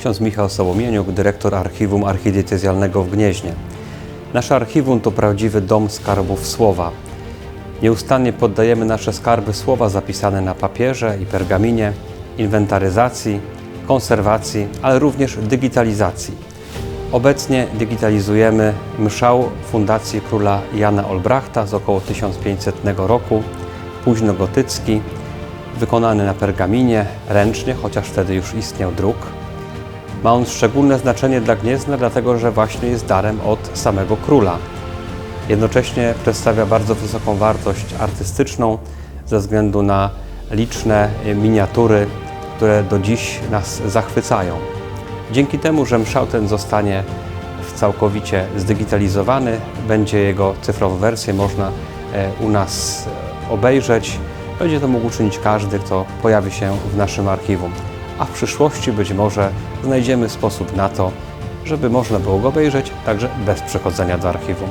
Ksiądz Michał Sołomieniuk, dyrektor Archiwum Archidiecezjalnego w Gnieźnie. Nasze archiwum to prawdziwy dom skarbów słowa. Nieustannie poddajemy nasze skarby słowa zapisane na papierze i pergaminie, inwentaryzacji, konserwacji, ale również digitalizacji. Obecnie digitalizujemy mszał Fundacji Króla Jana Olbrachta z około 1500 roku, późnogotycki, wykonany na pergaminie, ręcznie, chociaż wtedy już istniał druk. Ma on szczególne znaczenie dla Gniezna, dlatego że właśnie jest darem od samego króla. Jednocześnie przedstawia bardzo wysoką wartość artystyczną ze względu na liczne miniatury, które do dziś nas zachwycają. Dzięki temu, że mszał ten zostanie całkowicie zdigitalizowany, będzie jego cyfrową wersję można e, u nas e, obejrzeć. Będzie to mógł uczynić każdy, kto pojawi się w naszym archiwum. A w przyszłości być może znajdziemy sposób na to, żeby można było go obejrzeć także bez przechodzenia do archiwum.